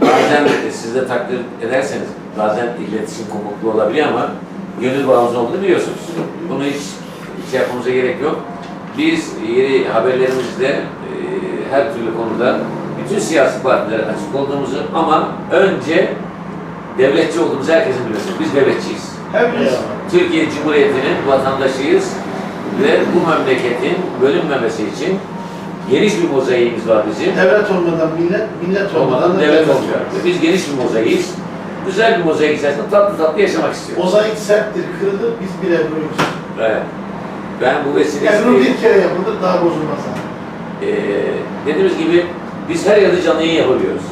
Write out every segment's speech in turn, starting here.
bazen siz de takdir ederseniz bazen iletişim komutlu olabiliyor ama gönül bağımız olduğunu biliyorsunuz. Bunu hiç şey yapmamıza gerek yok. Biz yeni haberlerimizde e, her türlü konuda bütün siyasi partilere açık olduğumuzu ama önce devletçi olduğumuzu herkesin bilmesi. Biz devletçiyiz. Hepimiz Türkiye Cumhuriyeti'nin vatandaşıyız ve bu memleketin bölünmemesi için geniş bir mozaiğimiz var bizim. devlet olmadan millet, millet olmadan Olmadan da devlet olmuyor. Biz geniş bir mozaiğiz. Güzel bir mozaik içerisinde tatlı tatlı yaşamak istiyoruz. Mozaik serttir, kırılır, biz bir Ebru'yuz. Evet. Ben bu vesileyle Ebru bir kere yapılır, daha bozulmaz. Ee, dediğimiz gibi biz her yerde canlı yayın yapabiliyoruz.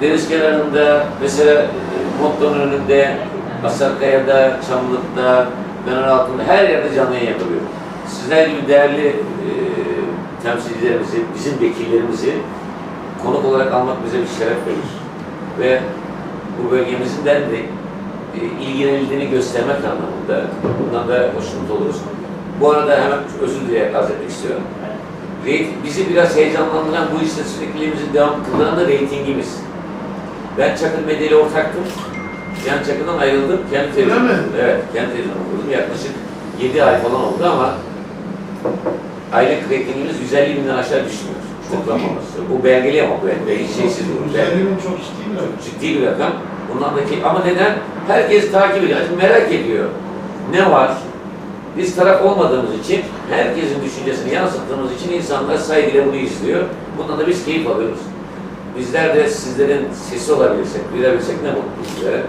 Deniz kenarında, mesela e, Motto'nun önünde, Asarkaya'da, Çamlık'ta, Fener altında her yerde canlı yayın yapabiliyoruz. Sizler gibi değerli e, temsilcilerimizi, bizim vekillerimizi konuk olarak almak bize bir şeref verir. Ve bu bölgemizin de e, ilgilenildiğini göstermek anlamında bundan da hoşnut oluruz. Bu arada hemen özür dileyerek arz etmek istiyorum. Reyting, bizi biraz heyecanlandıran bu işte sürekliliğimizin devam kıldıran da reytingimiz. Ben Çakır Medya ile ortaktım. Yan Çakır'dan ayrıldım. Kendi kurdum. Evet, kendi televizyonumu kurdum. Yaklaşık 7 ay falan oldu ama aylık reytingimiz 150 binden aşağı düşmüyor. Tıklamaması. Bu belgeli ama bu belge şeysiz bu. Belge- Üzerimin çok ciddi bir çok ciddi bir rakam. Bunlardaki ama neden? Herkes takip ediyor, Şimdi merak ediyor. Ne var? Biz taraf olmadığımız için, herkesin düşüncesini yansıttığımız için insanlar saygıyla bunu izliyor. Bundan da biz keyif alıyoruz. Bizler de sizlerin sesi olabilirsek, duyurabilsek ne mutlu bizlere.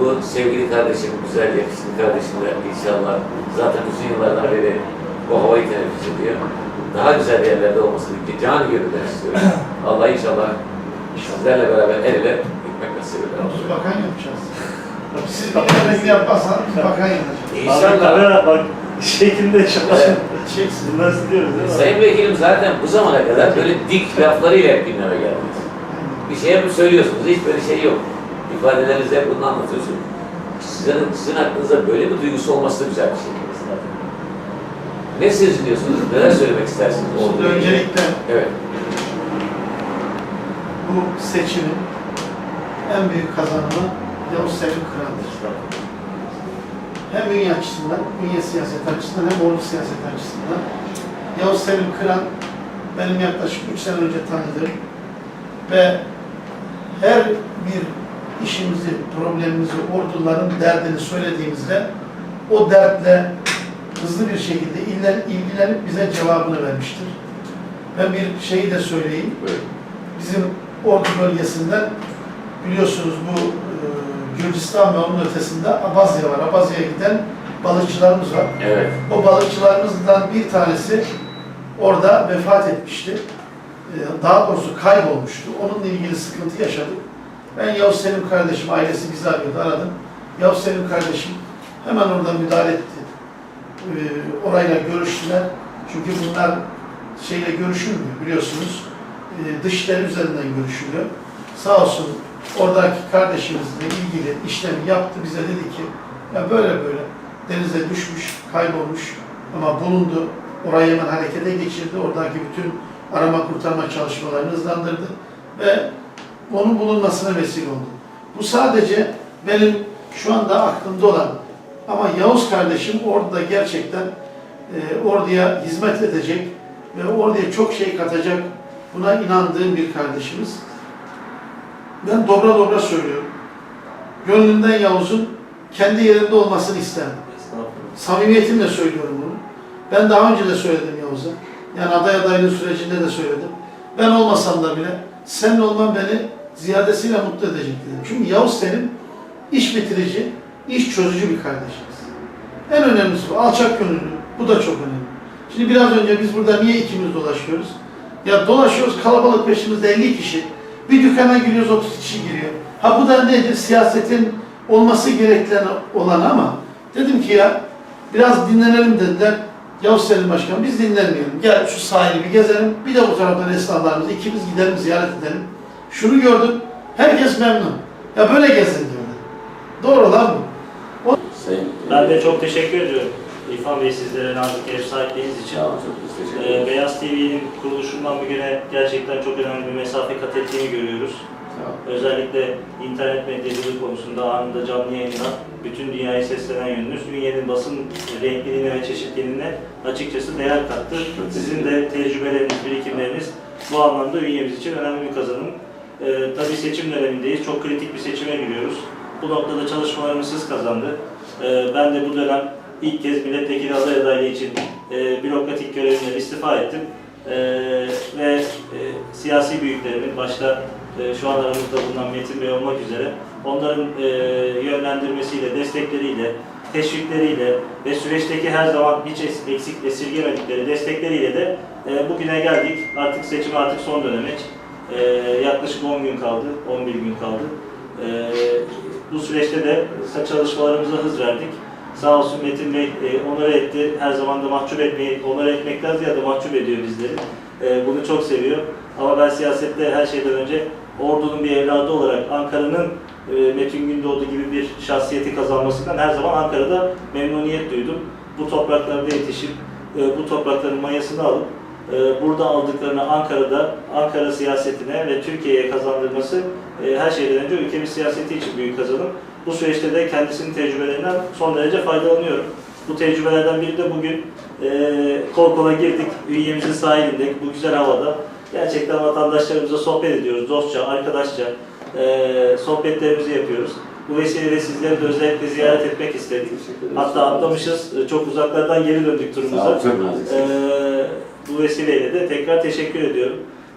Bu sevgili kardeşim, güzel yakışıklı kardeşimle inşallah zaten uzun yıllardan beri bu havayı teneffüs ediyor. Daha güzel yerlerde olmasını bir can gönülden istiyorum. Allah inşallah sizlerle beraber el ele gitmek nasip eder. Biz bakan yapacağız. Siz bir yapmazsanız biz bakan yapacağız. İnşallah. bak şeklinde inşallah. Evet. Çeksin. Nasıl diyoruz değil mi? Sayın Vekilim zaten bu zamana kadar böyle dik laflarıyla hep gündeme geldiniz. Bir şey mi söylüyorsunuz? Hiç böyle şey yok. İfadelerinizde hep bunu anlatıyorsunuz. Sizin, sizin aklınızda böyle bir duygusu olması da güzel bir şey. Ne sezinliyorsunuz? Neler söylemek istersiniz? Şimdi öncelikle Evet. bu seçimin en büyük kazanımı Yavuz Selim Kıran'dır. Hem ünye açısından, ünye siyaset açısından hem ordu siyaset açısından. Yavuz Selim Kıran benim yaklaşık 3 sene önce tanıdığım ve her bir işimizi, problemimizi, orduların derdini söylediğimizde o dertle hızlı bir şekilde iller- ilgilenip bize cevabını vermiştir. Ben bir şeyi de söyleyeyim. Bizim Ordu bölgesinden biliyorsunuz bu e, Gürcistan ve onun ötesinde Abazya var. Abazya'ya giden balıkçılarımız var. Evet. O balıkçılarımızdan bir tanesi orada vefat etmişti. E, Daha doğrusu kaybolmuştu. Onunla ilgili sıkıntı yaşadık. Ben Yavuz Selim kardeşim, ailesi bizi arıyordu, aradım. Yavuz Selim kardeşim hemen orada müdahale etti. E, Orayla görüştüler. Çünkü bunlar şeyle görüşülmüyor biliyorsunuz. E, üzerinden görüşülüyor. Sağ olsun oradaki kardeşimizle ilgili işlemi yaptı. Bize dedi ki ya böyle böyle denize düşmüş, kaybolmuş ama bulundu. Orayı hemen harekete geçirdi. Oradaki bütün arama kurtarma çalışmalarını hızlandırdı ve onun bulunmasına vesile oldu. Bu sadece benim şu anda aklımda olan ama Yavuz kardeşim orada gerçekten e, orduya hizmet edecek ve orduya çok şey katacak buna inandığım bir kardeşimiz. Ben dobra dobra söylüyorum. Gönlünden Yavuz'un kendi yerinde olmasını isterim. Samimiyetimle söylüyorum bunu. Ben daha önce de söyledim Yavuz'a. Yani aday adaylığı sürecinde de söyledim. Ben olmasam da bile senin olman beni ziyadesiyle mutlu edecek dedim. Çünkü Yavuz senin iş bitirici, iş çözücü bir kardeşimiz. En önemlisi bu. Alçak gönüllü. Bu da çok önemli. Şimdi biraz önce biz burada niye ikimiz dolaşıyoruz? Ya dolaşıyoruz kalabalık peşimizde 50 kişi. Bir dükkana giriyoruz 30 kişi giriyor. Ha bu da nedir? Siyasetin olması gereken olan ama dedim ki ya biraz dinlenelim dediler. Yavuz Selim Başkan biz dinlenmeyelim. Gel şu sahili bir gezelim. Bir de bu taraftan esnaflarımız ikimiz gidelim ziyaret edelim. Şunu gördüm. Herkes memnun. Ya böyle gezin diyorlar. Doğru lan bu. Sayın Ben de çok teşekkür ediyorum. İrfan Bey sizlere nazik ev sahipliğiniz için. Olun, çok teşekkür Ee, ederim. Beyaz TV'nin kuruluşundan bugüne gerçekten çok önemli bir mesafe kat ettiğini görüyoruz. Olun. Özellikle internet medyacılığı konusunda anında canlı yayında bütün dünyaya seslenen yönünüz, Ünye'nin basın renkliliğine ve çeşitliliğine açıkçası değer kattı. Sizin de tecrübeleriniz, birikimleriniz bu anlamda Ünye'miz için önemli bir kazanım. Ee, tabii seçim dönemindeyiz, çok kritik bir seçime giriyoruz. Bu noktada çalışmalarımız hız kazandı. Ee, ben de bu dönem ilk kez milletvekili aday adaylığı için e, bürokratik görevimden istifa ettim. Ee, ve e, siyasi büyüklerimin, başta e, şu an aramızda bulunan Metin Bey olmak üzere onların e, yönlendirmesiyle, destekleriyle, teşvikleriyle ve süreçteki her zaman hiç eksik esirgemedikleri destekleriyle de e, bugüne geldik. Artık seçim artık son dönemeç. E, yaklaşık 10 gün kaldı, 11 gün kaldı. E, bu süreçte de çalışmalarımıza hız verdik. Sağ olsun Metin Bey e, onore etti. Her zaman da mahcup etmeyi, onore etmekten ziyade mahcup ediyor bizleri. E, bunu çok seviyor. Ama ben siyasette her şeyden önce Ordu'nun bir evladı olarak Ankara'nın e, Metin Gündoğdu gibi bir şahsiyeti kazanmasından her zaman Ankara'da memnuniyet duydum. Bu topraklarda yetişip, e, bu toprakların mayasını alıp, burada aldıklarını Ankara'da, Ankara siyasetine ve Türkiye'ye kazandırması e, her şeyden önce ülkemiz siyaseti için büyük kazanım. Bu süreçte de kendisinin tecrübelerinden son derece faydalanıyorum. Bu tecrübelerden biri de bugün e, kol kola girdik, üyemizin sahilinde, bu güzel havada. Gerçekten vatandaşlarımıza sohbet ediyoruz, dostça, arkadaşça e, sohbetlerimizi yapıyoruz. Bu vesileyle sizleri de özellikle ziyaret etmek istedik. Hatta atlamışız, çok uzaklardan geri döndük Sağ olun, turumuza. naziksiniz. Ee, bu vesileyle de tekrar teşekkür ediyorum.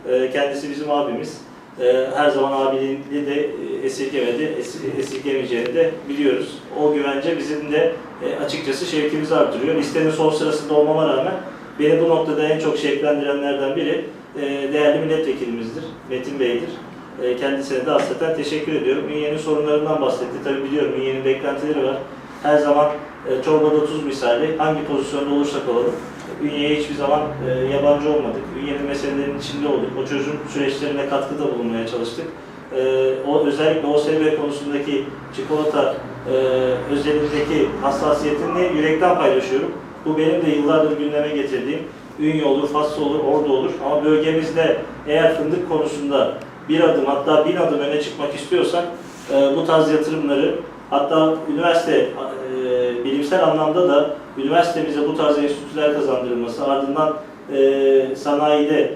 Ee, kendisi bizim abimiz. Ee, her zaman abiliğini de e, esirgemedi, es- esirgemeyeceğini de biliyoruz. O güvence bizim de e, açıkçası şevkimizi artırıyor. Listenin son sırasında olmama rağmen beni bu noktada en çok şevklendirenlerden biri e, değerli milletvekilimizdir, Metin Bey'dir. E, kendisine de hasreten teşekkür ediyorum. Ünye'nin sorunlarından bahsetti. Tabii biliyorum Ünye'nin beklentileri var. Her zaman çorbada tuz misali hangi pozisyonda olursak olalım Ünye'ye hiçbir zaman e, yabancı olmadık. Ünye'nin meselelerinin içinde olduk. O çözüm süreçlerine katkıda bulunmaya çalıştık. E, o özellikle OSB konusundaki çikolata e, özelindeki hassasiyetini yürekten paylaşıyorum. Bu benim de yıllardır gündeme getirdiğim Ünye olur, Faslı olur, Ordu olur. Ama bölgemizde eğer fındık konusunda bir adım hatta bin adım öne çıkmak istiyorsak e, bu tarz yatırımları hatta üniversite e, bilimsel anlamda da üniversitemize bu tarz enstitüler kazandırılması ardından e, sanayide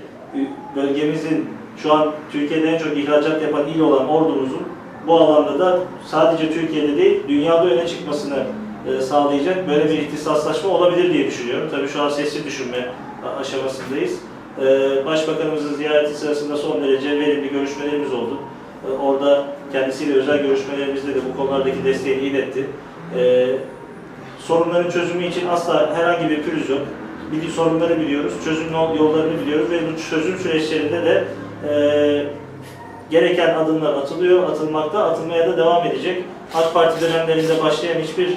bölgemizin şu an Türkiye'de en çok ihracat yapan il olan ordumuzun bu alanda da sadece Türkiye'de değil dünyada öne çıkmasını e, sağlayacak böyle bir ihtisaslaşma olabilir diye düşünüyorum. Tabii şu an sesli düşünme aşamasındayız. E, Başbakanımızın ziyareti sırasında son derece verimli görüşmelerimiz oldu. E, Orada kendisiyle özel görüşmelerimizde de bu konulardaki desteğini iletti. E, sorunların çözümü için asla herhangi bir pürüz yok. Bili sorunları biliyoruz, çözüm yol- yollarını biliyoruz ve bu çözüm süreçlerinde de e, gereken adımlar atılıyor, atılmakta, atılmaya da devam edecek. AK Parti dönemlerinde başlayan hiçbir e,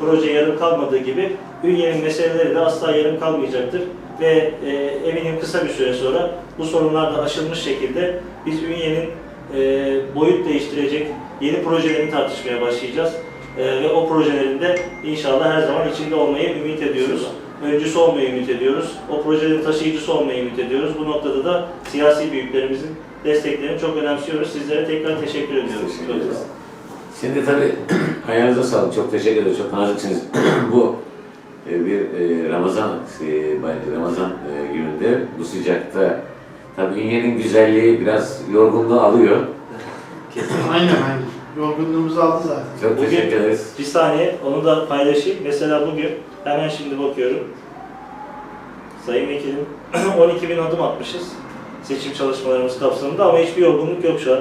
proje yarım kalmadığı gibi Ünye'nin meseleleri de asla yarım kalmayacaktır. Ve e, eminim kısa bir süre sonra bu sorunlar da aşılmış şekilde biz Ünye'nin e, boyut değiştirecek yeni projelerini tartışmaya başlayacağız. E, ve o projelerin de inşallah her zaman içinde olmayı ümit ediyoruz. Öncüsü olmayı ümit ediyoruz. O projelerin taşıyıcısı olmayı ümit ediyoruz. Bu noktada da siyasi büyüklerimizin desteklerini çok önemsiyoruz. Sizlere tekrar teşekkür ediyoruz. Teşekkür. Şimdi tabii ayağınıza sağlık. Çok teşekkür ederiz. Çok naziksiniz. Bu e, bir e, Ramazan e, Ramazan gününde bu sıcakta tabii Ünye'nin güzelliği biraz yorgunluğu alıyor. Aynen aynen. Yorgunluğumuzu aldı zaten. Çok Bugün- teşekkür ederiz. Bir saniye onu da paylaşayım. Mesela bugün hemen şimdi bakıyorum. Sayın Vekilim 12 bin adım atmışız seçim çalışmalarımız kapsamında ama hiçbir yorgunluk yok şu an.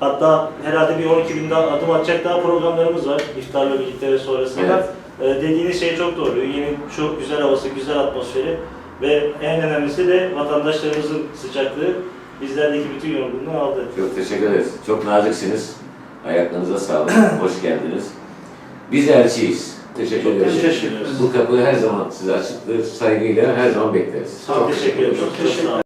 Hatta herhalde bir 12 bin daha adım atacak daha programlarımız var iftarla birlikte ve sonrasında. Ee, dediğiniz şey çok doğru. Ünye'nin şu güzel havası, güzel atmosferi ve en önemlisi de vatandaşlarımızın sıcaklığı bizlerdeki bütün yorgunluğu aldı. Çok teşekkür ederiz. Çok naziksiniz. Ayaklarınıza sağlık. Hoş geldiniz. Biz elçiyiz. Teşekkür ederiz. teşekkür ederiz. Bu kapı her zaman size açıktır. Saygıyla her zaman bekleriz. Çok teşekkür ederim. Çok sağ olun.